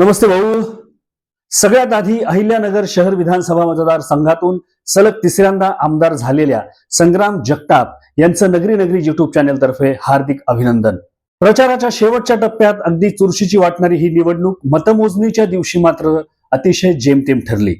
नमस्ते भाऊ. सगळ्यात आधी अहिल्यानगर शहर विधानसभा मतदारसंघातून सलग तिसऱ्यांदा आमदार झालेल्या संग्राम जगताप यांचं नगरी नगरी युट्यूब चॅनेलतर्फे हार्दिक अभिनंदन. प्रचाराच्या शेवटच्या टप्प्यात अगदी चुरशीची वाटणारी ही निवडणूक मतमोजणीच्या दिवशी मात्र अतिशय जेमतेम ठरली.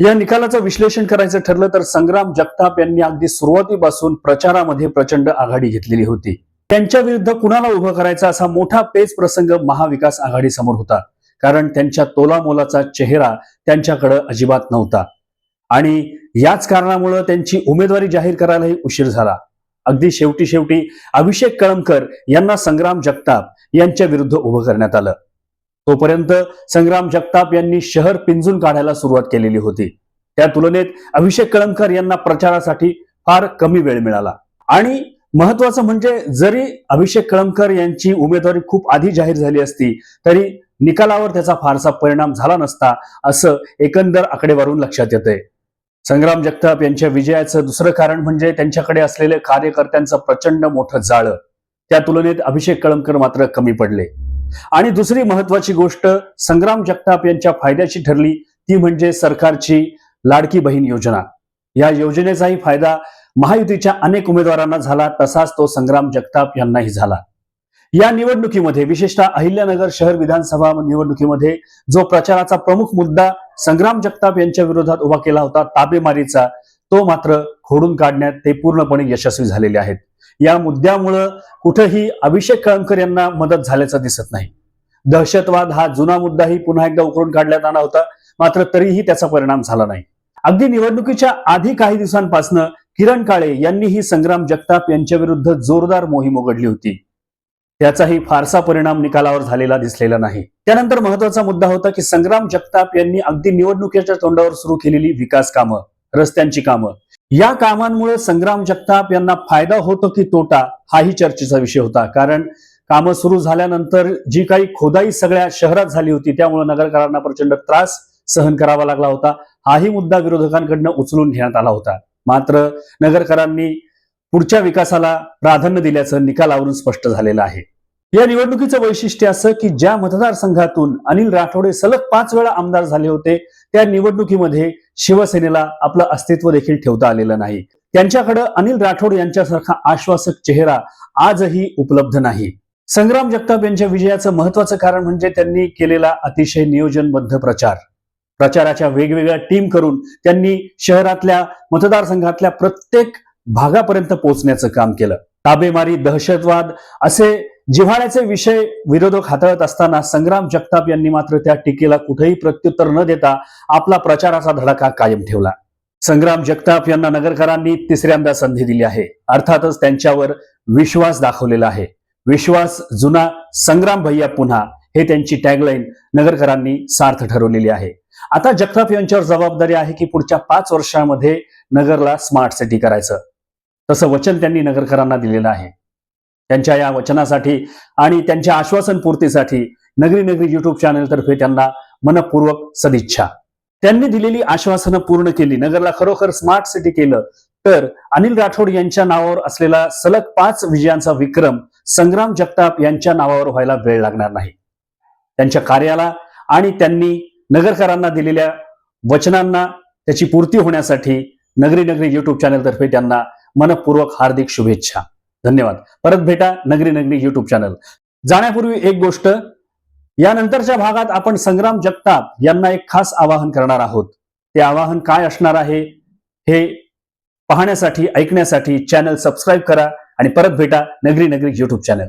या निकालाचं विश्लेषण करायचं ठरलं तर संग्राम जगताप यांनी अगदी सुरुवातीपासून प्रचारामध्ये प्रचंड आघाडी घेतलेली होती. त्यांच्या विरुद्ध कुणाला उभं करायचा असा मोठा पेच प्रसंग महाविकास आघाडी समोर होता. कारण त्यांच्या तोलामोलाचा चेहरा त्यांच्याकडं अजिबात नव्हता. आणि याच कारणामुळं त्यांची उमेदवारी जाहीर करायलाही उशीर झाला. अगदी शेवटी शेवटी अभिषेक कळमकर यांना संग्राम जगताप यांच्या विरुद्ध उभं करण्यात आलं. तोपर्यंत संग्राम जगताप यांनी शहर पिंजून काढायला सुरुवात केलेली होती. त्या तुलनेत अभिषेक कळमकर यांना प्रचारासाठी फार कमी वेळ मिळाला. आणि महत्वाचं म्हणजे जरी अभिषेक कळमकर यांची उमेदवारी खूप आधी जाहीर झाली असती तरी निकालावर त्याचा फारसा परिणाम झाला नसता असं एकंदर आकडेवारून लक्षात येतंय. संग्राम जगताप यांच्या विजयाचं दुसरं कारण म्हणजे त्यांच्याकडे असलेले कार्यकर्त्यांचं प्रचंड मोठं जाळं. त्या तुलनेत अभिषेक कळमकर मात्र कमी पडले. आणि दुसरी महत्वाची गोष्ट संग्राम जगताप यांच्या फायद्याची ठरली ती म्हणजे सरकारची लाडकी बहीण योजना. या योजनेचाही फायदा महायुतीच्या अनेक उमेदवारांना झाला तसाच तो संग्राम जगताप यांनाही झाला. या निवडणुकीमध्ये विशेषतः अहिल्यानगर शहर विधानसभा निवडणुकीमध्ये जो प्रचाराचा प्रमुख मुद्दा संग्राम जगताप यांच्या विरोधात उभा केला होता ताबेमारीचा तो मात्र खोडून काढण्यात ते पूर्णपणे यशस्वी झालेले आहेत. या मुद्द्यामुळं कुठेही अभिषेक कळमकर यांना मदत झाल्याचं दिसत नाही. दहशतवाद हा जुना मुद्दाही पुन्हा एकदा उकरून काढण्यात आला होता मात्र तरीही त्याचा परिणाम झाला नाही. अगदी निवडणुकीच्या आधी काही दिवसांपासून किरण काळे यांनीही संग्राम जगताप यांच्या विरुद्ध जोरदार मोहीम उघडली होती. त्याचाही फारसा परिणाम निकालावर झालेला दिसलेला नाही. त्यानंतर महत्त्वाचा मुद्दा होता की संग्राम जगताप यांनी अगदी निवडणुकीच्या तोंडावर सुरू केलेली विकास कामं रस्त्यांची कामं. या कामांमुळे संग्राम जगताप यांना फायदा होतो की तोटा हाही चर्चेचा विषय होता. कारण कामं सुरू झाल्यानंतर जी काही खोदाई सगळ्या शहरात झाली होती त्यामुळे नगरकरांना प्रचंड त्रास सहन करावा लागला होता. हाही मुद्दा विरोधकांकडनं उचलून घेण्यात आला होता. मात्र नगरकरांनी पुढच्या विकासाला प्राधान्य दिल्याचं निकालावरून स्पष्ट झालेलं आहे. या निवडणुकीचं वैशिष्ट्य असं की ज्या मतदारसंघातून अनिल राठोडे सलग पाच वेळा आमदार झाले होते त्या निवडणुकीमध्ये शिवसेनेला आपलं अस्तित्व देखील ठेवता आलेलं नाही. त्यांच्याकडे अनिल राठोड यांच्यासारखा आश्वासक चेहरा आजही उपलब्ध नाही. संग्राम जगताप यांच्या विजयाचं महत्वाचं कारण म्हणजे त्यांनी केलेला अतिशय नियोजनबद्ध प्रचार. प्रचाराच्या वेगवेगळ्या टीम करून त्यांनी शहरातल्या मतदारसंघातल्या प्रत्येक भागापर्यंत पोहोचण्याचं काम केलं. ताबेमारी दहशतवाद असे जिव्हाळ्याचे विषय विरोधक हाताळत असताना संग्राम जगताप यांनी मात्र त्या टीकेला कुठेही प्रत्युत्तर न देता आपला प्रचाराचा धडाका कायम ठेवला. संग्राम जगताप यांना नगरकरांनी तिसऱ्यांदा संधी दिली आहे. अर्थातच त्यांच्यावर विश्वास दाखवलेला आहे. विश्वास जुना संग्राम भैया पुन्हा हे त्यांची टॅगलाईन नगरकरांनी सार्थ ठरवलेली आहे. आता जगताप यांच्यावर जबाबदारी आहे की पुढच्या पाच वर्षामध्ये नगरला स्मार्ट सिटी करायचं. तसं वचन त्यांनी नगरकरांना दिलेलं आहे. त्यांच्या या वचनासाठी आणि त्यांच्या आश्वासन पूर्तीसाठी नगरी नगरी युट्यूब चॅनलतर्फे त्यांना मनपूर्वक सदिच्छा. त्यांनी दिलेली आश्वासनं पूर्ण केली. नगरला खरोखर स्मार्ट सिटी केलं. तर अनिल राठोड यांच्या नावावर असलेला सलग पाच विजयांचा विक्रम संग्राम जगताप यांच्या नावावर व्हायला वेळ लागणार नाही. त्यांच्या कार्याला आणि त्यांनी नगरकरांना दिलेल्या वचनांना त्याची पूर्ती होण्यासाठी नगरी नगरी युट्यूब चॅनलतर्फे त्यांना मनपूर्वक हार्दिक शुभेच्छा. धन्यवाद. परत भेटा नगरी नगरी युट्यूब चॅनल जाण्यापूर्वी एक गोष्ट यानंतरच्या भागात आपण संग्राम जगताप यांना एक खास आवाहन करणार आहोत. ते आवाहन काय असणार आहे हे पाहण्यासाठी ऐकण्यासाठी चॅनल सबस्क्राईब करा आणि परत भेटा नगरी नगरी YouTube channel